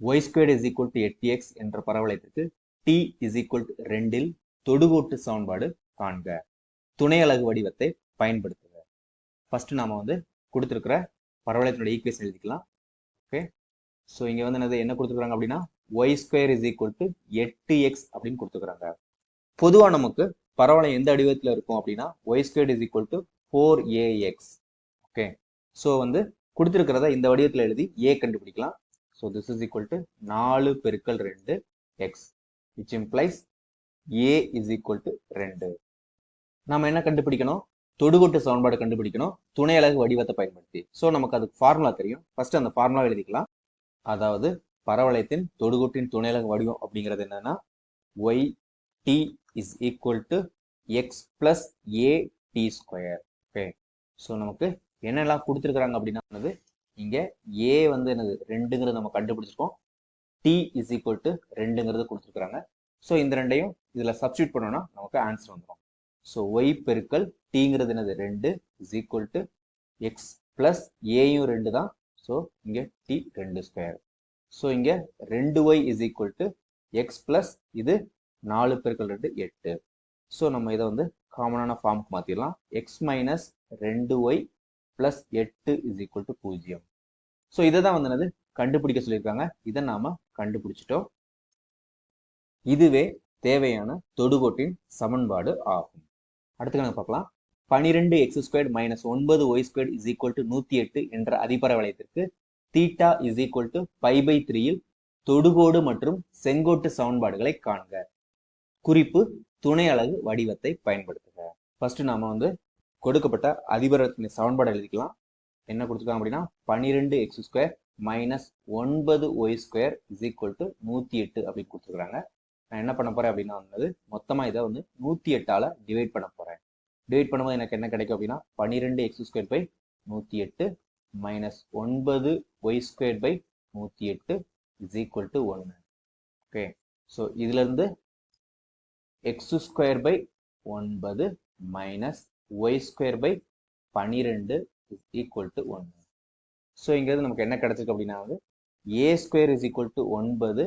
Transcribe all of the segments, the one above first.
Y square is equal to எட்டு x என்ற பரவளையத்திற்கு டி இஸ் ஈக்குவல் டு ரெண்டில் தொடுகோட்டு சமன்பாடு காண்க. துணை அலகு வடிவத்தை பயன்படுத்துக. ஃபர்ஸ்ட் நாம வந்து கொடுத்துருக்கிற பரவளையத்தினுடைய ஈக்குவேஷன் எழுதிக்கலாம். ஓகே ஸோ இங்கே வந்து என்னது என்ன கொடுத்துருக்குறாங்க அப்படின்னா y square is equal to எட்டு எக்ஸ் அப்படின்னு கொடுத்துருக்காங்க பொதுவாக நமக்கு பரவளையம் எந்த வடிவத்தில் இருக்கும் அப்படின்னா y square is equal to four a x okay so வந்து கொடுத்துருக்கிறத இந்த வடிவத்தில் எழுதி ஏ கண்டுபிடிக்கலாம். So this is equal to நாலு பெருக்கல் ரெண்டு x which implies a is equal to ரெண்டு. நம்ம என்ன கண்டுபிடிக்கணும்? தொடுகோட்டு சமன்பாடு கண்டுபிடிக்கணும். துணை அலகு வடிவத்தை பயன்படுத்தி. ஸோ நமக்கு அதுக்கு ஃபார்முலா தெரியும். ஃபர்ஸ்ட் அந்த ஃபார்முலா எழுதிக்கலாம். அதாவது பரவளையத்தின் தொடுகோட்டின் துணை அலகு வடிவம் அப்படிங்கிறது என்னன்னா y t is equal to x plus a t square okay so நமக்கு என்னெல்லாம் கொடுத்துருக்குறாங்க அப்படின்னா இங்கே ஏ வந்து என்னது? ரெண்டுங்கிறது நம்ம கண்டுபிடிச்சிருக்கோம். டி இஸ் ஈக்குவல் டு ரெண்டுங்கிறது கொடுத்துருக்குறாங்க. ஸோ இந்த ரெண்டையும் இதில் சப்ஸ்டியூட் பண்ணோம்னா நமக்கு ஆன்சர் வந்துடும் ஸோ ஒய் பெருக்கல் டிங்கிறது என்னது? ரெண்டு is equal to x plus ஏயும் ரெண்டு தான். ஸோ இங்கே டி ரெண்டு ஸ்கொயர் ஸோ இங்கே ரெண்டு y is equal to x plus இது நாலு பெருக்கள் ரெண்டு எட்டு. ஸோ நம்ம இதை வந்து காமனான ஃபார்முக்கு மாற்றிடலாம் எக்ஸ் மைனஸ் ரெண்டு ஒய் பிளஸ் எட்டு இஸ் ஈக்குவல் டு பூஜ்ஜியம். ஸோ இதை தான் வந்து கண்டுபிடிக்க சொல்லியிருக்காங்க. இதை நாம கண்டுபிடிச்சிட்டோம். இதுவே தேவையான தொடுகோட்டின் சமன்பாடு ஆகும். அடுத்து நம்ம பார்க்கலாம். பனிரெண்டு எக்ஸ் ஸ்கொயர் மைனஸ் ஒன்பது y squared is equal to நூத்தி எட்டு என்ற அதிபர வளையத்திற்கு theta is equal to pi by த்ரீயில் தொடுகோடு மற்றும் செங்கோட்டு சமன்பாடுகளை காண்க. குறிப்பு துணை அலகு வடிவத்தை பயன்படுத்துக. ஃபர்ஸ்ட் நாம வந்து கொடுக்கப்பட்ட அதிபரத்தின் சமன்பாடு எழுதிக்கலாம் என்ன கொடுத்துருக்காங்க அப்படின்னா பன்னிரெண்டு எக்ஸ் ஸ்கொயர் மைனஸ் ஒன்பது y square is equal to நூற்றி எட்டு அப்படின்னு கொடுத்துருக்குறாங்க. நான் என்ன பண்ண போறேன் அப்படின்னா வந்து மொத்தமாக இதை வந்து நூற்றி எட்டால் டிவைட் பண்ண போறேன். டிவைட் பண்ணும்போது எனக்கு என்ன கிடைக்கும் அப்படின்னா பன்னிரெண்டு எக்ஸ் ஸ்கொயர் பை நூற்றி எட்டு மைனஸ் ஒன்பது ஒய் ஸ்கொயர் பை நூற்றி எட்டு இஸ் ஈக்குவல் டு ஒன்று ஓகே ஸோ இதுலேருந்து எக்ஸ் ஸ்கொயர் பை ஒன்பது மைனஸ் ஒய் ஸ்கொயர் பை பன்னிரெண்டு இஸ் ஈக்குவல் டு ஒன்று ஸோ இங்கேருந்து நமக்கு என்ன கிடச்சிருக்கு அப்படின்னா வந்து a square is equal to ஒன்பது.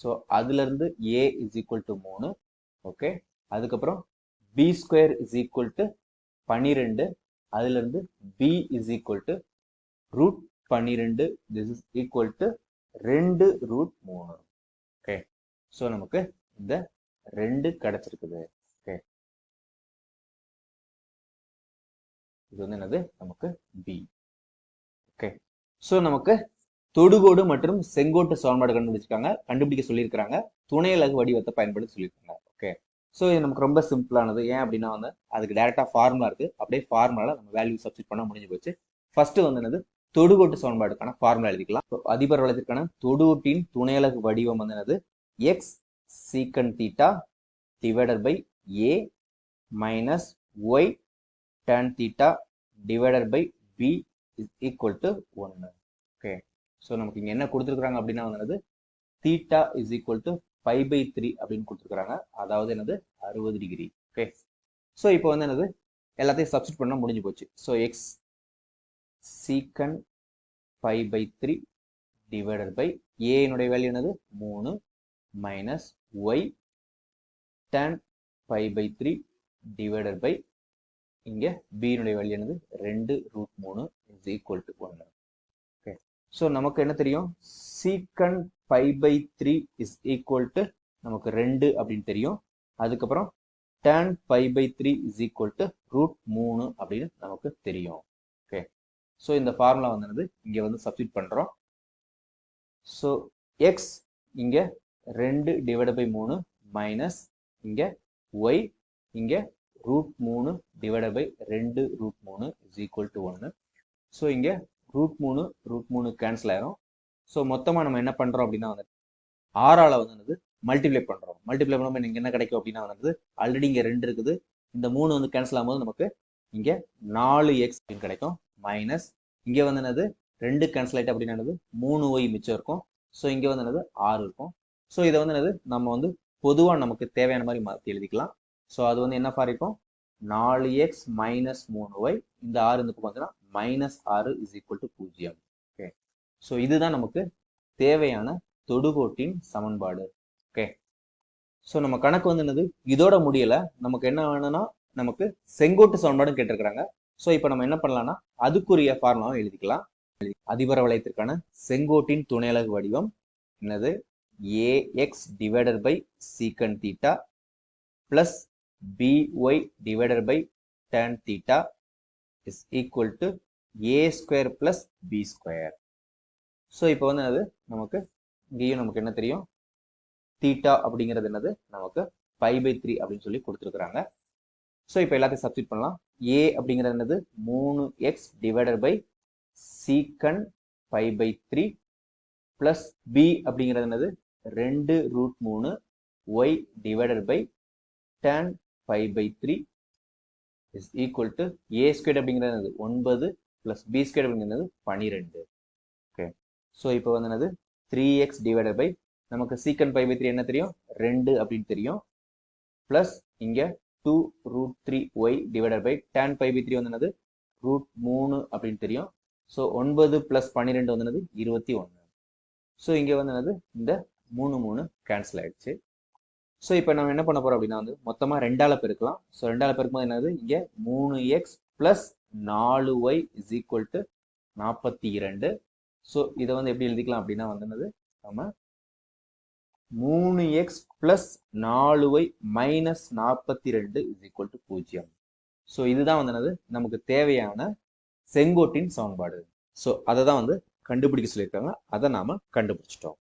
ஸோ அதுலேருந்து ஏ இஸ் ஈக்குவல் டு மூணு. ஓகே அதுக்கப்புறம் b square is equal to பன்னிரெண்டு. அதுலேருந்து b is equal to root பன்னிரெண்டு. திஸ் இஸ் ஈக்குவல் டு ரெண்டு ரூட் மூணு. ஓகே ஸோ நமக்கு இந்த ரெண்டு கிடச்சிருக்குது. ஓகே இது வந்து என்னது? நமக்கு பி ஓகே ஸோ நமக்கு தொடுகோடு மற்றும் செங்கோட்டு சமன்பாடு கண்டுபிடிச்சிருக்காங்க. கண்டுபிடிக்க சொல்லியிருக்காங்க துணை அலகு வடிவத்தை பயன்படுத்தி சொல்லியிருக்காங்க. ஓகே ஸோ இது நமக்கு ரொம்ப சிம்பிளானது ஏன் அப்படின்னா வந்து அதுக்கு டேரெக்டாக ஃபார்முலா இருக்கு. அப்படியே ஃபார்முலாவில் நம்ம வேல்யூ சப்ஸ்டிட் பண்ண முடிஞ்சு போச்சு. ஃபர்ஸ்ட் வந்து என்னது? தொடுகோட்டு சமன்பாடுக்கான ஃபார்முலா எழுதிக்கலாம். அதிபர் வளத்திற்கான தொடுகோட்டின் துணை அலகு வடிவம் வந்து என்னது? X secant theta divided by a minus y tan theta divided by b is equal to 1 okay so நமக்கு இங்கே என்ன கொடுத்துருக்குறாங்க அப்படின்னா வந்து theta is equal to five by three அப்படின்னு கொடுத்துருக்குறாங்க. அதாவது என்னது? அறுபது டிகிரி ஓகே ஸோ இப்போ வந்து என்னது? எல்லாத்தையும் சப்ஸ்டிட் பண்ண முடிஞ்சு போச்சு. So x secant five by three divided by ஏனுடைய value என்னது? மூணு minus y tan five by three divided by இங்கே பியினுடைய வேல்யூ என்னது? ரெண்டு ரூட் மூணு இஸ் ஈக்குவல் டு ஒன்று ஓகே ஸோ நமக்கு என்ன தெரியும்? Secant five by three is equal to நமக்கு ரெண்டு அப்படின்னு தெரியும். அதுக்கப்புறம் tan five by three is equal to root மூணு அப்படின்னு நமக்கு தெரியும். ஓகே ஸோ இந்த ஃபார்முலா வந்து இங்கே வந்து சப்ஸ்டியூட் பண்ணுறோம் ஸோ எக்ஸ் இங்கே ரெண்டு டிவைட் பை மூணு மைனஸ் இங்கே ஒய் இங்கே ரூட் மூணு டிவைட பை ரெண்டு ரூட் மூணு இஸ் ஈக்குவல் டு ஒன்று ஸோ இங்கே ரூட் மூணு ரூட் மூணு கேன்சல் ஆயிரும். ஸோ மொத்தமாக நம்ம என்ன பண்ணுறோம் அப்படின்னா வந்து ஆறால் வந்து என்னது? மல்டிப்ளை பண்ணுறோம் மல்டிப்ளை பண்ணும்போது இங்கே என்ன கிடைக்கும் அப்படின்னா வந்து ஆல்ரெடி இங்கே ரெண்டு இருக்குது. இந்த மூணு வந்து கேன்சல் ஆகும்போது நமக்கு இங்கே நாலு எக்ஸ் கிடைக்கும். மைனஸ் இங்கே வந்து என்னது? ரெண்டு கேன்சல் ஆகிட்டு அப்படின்னு என்னது? மூணு ஒய் மிச்சம் இருக்கும். ஸோ இங்கே வந்து என்னது? ஆறு இருக்கும். ஸோ இதை வந்து என்னது? நம்ம வந்து பொதுவாக நமக்கு தேவையான மாதிரி மாற்றி எழுதிக்கலாம். ஸோ அது வந்து என்ன இருக்கும் நாலு எக்ஸ் மைனஸ் மூணு ஒய் இந்த ஆறு இந்த பக்கம் வந்துன்னா மைனஸ் ஆறு இஸ் ஈக்குவல் டு பூஜ்ஜியம். ஓகே ஸோ இதுதான் நமக்கு தேவையான தொடுகோட்டின் சமன்பாடு. ஓகே ஸோ நம்ம கணக்கு வந்து என்னது? இதோட முடியலை. நமக்கு என்ன வேணும்னா நமக்கு செங்கோட்டு சமன்பாடும் கேட்டிருக்கிறாங்க. ஸோ இப்போ நம்ம என்ன பண்ணலாம்னா அதுக்குரிய ஃபார்முலாவும் எழுதிக்கலாம். அதிபர வளையத்திற்கான செங்கோட்டின் துணையலகு வடிவம் என்னது? A x divided by secant theta plus b y divided by tan theta is equal to a square plus b square so இப்போ வந்து அது நமக்கு இங்கேயும் நமக்கு என்ன தெரியும்? தீட்டா அப்படிங்கிறது என்னது? நமக்கு ஃபைவ் பை த்ரீ அப்படின்னு சொல்லி கொடுத்துருக்குறாங்க. ஸோ இப்போ எல்லாத்தையும் சப்ஸ்டிட் பண்ணலாம். ஏ அப்படிங்கிறது என்னது? மூணு x divided by secant pi by three plus b அப்படிங்கிறது என்னது? ரெண்டு ரூட் மூணு y divided by tan five by three is equal to a square அப்படிங்கிறது ஒன்பது ப்ளஸ் பி ஸ்கொயர் அப்படிங்கிறது பனிரெண்டு. ஓகே ஸோ இப்போ வந்து என்னது? த்ரீ எக்ஸ் டிவைடட் பை நமக்கு சீக்கன் பை பை த்ரீ என்ன தெரியும்? ரெண்டு அப்படின்னு தெரியும். ப்ளஸ் இங்கே two root three y divided by tan pi by three வந்து என்னது? ரூட் மூணு அப்படின்னு தெரியும். ஸோ ஒன்பது ப்ளஸ் பன்னிரெண்டு வந்து என்னது? இருபத்தி ஒன்று ஸோ இங்கே வந்து என்னது? இந்த மூணு மூணு கேன்சல் ஆயிடுச்சு. ஸோ இப்போ நம்ம என்ன பண்ண போறோம் அப்படின்னா வந்து மொத்தமாக ரெண்டால பெருக்கலாம். ஸோ ரெண்டால பெருக்கும்போது என்னது? இங்கே மூணு எக்ஸ் ப்ளஸ் நாலு ஒய் இஸ் ஈக்குவல் டு நாற்பத்தி இரண்டு. ஸோ இதை வந்து எப்படி எழுதிக்கலாம் அப்படின்னா வந்து என்னது? நம்ம மூணு எக்ஸ் பிளஸ் நாலு ஒய் மைனஸ் நாற்பத்தி ரெண்டு இஸ் ஈக்குவல் டு பூஜ்ஜியம். ஸோ இதுதான் வந்து என்னது? நமக்கு தேவையான செங்கோட்டின் சமன்பாடு. ஸோ அதை தான் வந்து கண்டுபிடிக்க சொல்லியிருக்காங்க. அதை நாம கண்டுபிடிச்சிட்டோம்.